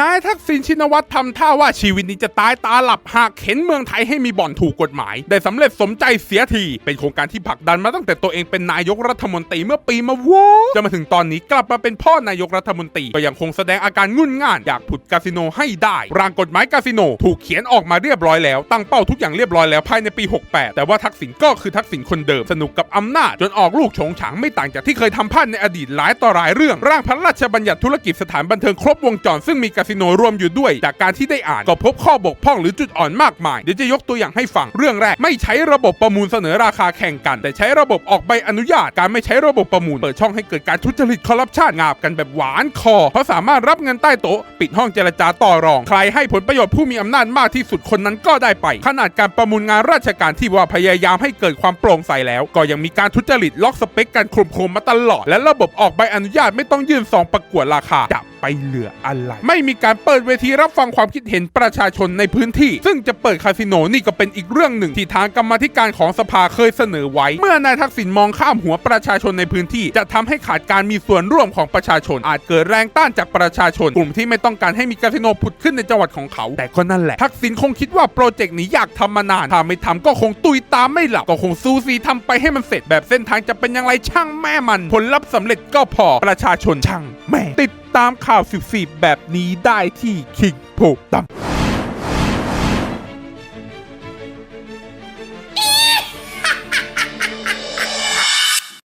นายทักษิณชินวัตรทำท่าว่าชีวิตนี้จะตายตาหลับหากเข็นเมืองไทยให้มีบ่อนถูกกฎหมาย ได้สำเร็จสมใจเสียที เป็นโครงการที่ผลักดันมาตั้งแต่ตัวเองเป็นนายกรัฐมนตรีเมื่อปีมาว้จะมาถึงตอนนี้กลับมาเป็นพ่อนายกรัฐมนตรีก็ยังคงแสดงอาการงุนง่านอยากผุดคาสิโนให้ได้ร่างกฎหมายคาสิโนถูกเขียนออกมาเรียบร้อยแล้วตั้งเป้าทุกอย่างเรียบร้อยแล้วภายในปี 68 แต่ว่าทักษิณก็คือทักษิณคนเดิมสนุกกับอำนาจ จนออกลูกโฉงฉางไม่ต่างจากที่เคยทำพลาดในอดีตหลายต่อหลายเรื่องร่างพระราชบัญญัติธุรกิจสถานบันเทิงครบวงจรซึ่งมีคาสิโนรวมอยู่ด้วย จากการที่ได้อ่านก็พบข้อบกพร่องหรือจุดอ่อนมากมาย เดี๋ยวจะยกตัวอย่างให้ฟัง เรื่องแรกไม่ใช้ระบบประมูลเสนอราคาแข่งกัน แต่ใช้ระบบออกใบอนุญาต การไม่ใช้ระบบประมูล เปิดช่องให้เกิดการทุจริตคอร์รัปชันงาบกันแบบหวานคอ เพราะสามารถรับเงินใต้โต๊ะ ปิดห้องเจรจาต่อรอง ใครให้ผลประโยชน์ผู้มีอำนาจมากที่สุดคนนั้นก็ได้ไป ขนาดการประมูลงานราชการที่ว่าพยายามให้เกิดความโปร่งใสแล้ว ก็ยังมีการทุจริตล็อกสเปคการคลุมโคมมาตลอด และระบบออกใบอนุญาตไม่ต้องยื่นซองประกวดราคาจะ ไปเหลืออะไร ไม่มีการเปิดเวทีรับฟังความคิดเห็นประชาชนในพื้นที่ ซึ่งจะเปิดคาสิโนนี่ก็เป็นอีกเรื่องหนึ่งที่ทางกรรมธิการของสภาเคยเสนอไว้ เมื่อนายทักษิณมองข้ามหัวประชาชนในพื้นที่ จะทำให้ขาดการมีส่วนร่วมของประชาชน อาจเกิดแรงต้านจากประชาชน กลุ่มที่ไม่ต้องการให้มีคาสิโนผุดขึ้นในจังหวัดของเขา แต่ก็นั่นแหละทักษิณคงคิดว่าโปรเจกต์นี้อยากทำมานานถ้าไม่ทำก็คงตุยตามไม่หลับก็คงซูซีทำไปให้มันเสร็จแบบเส้นทางจะเป็นอย่างไรช่างแม่มัน ผลลัพธ์สำเร็จก็พอประชาชนช่างแม่ติด ตามข่าวสิบแบบนี้ได้ที่คิงโพดำ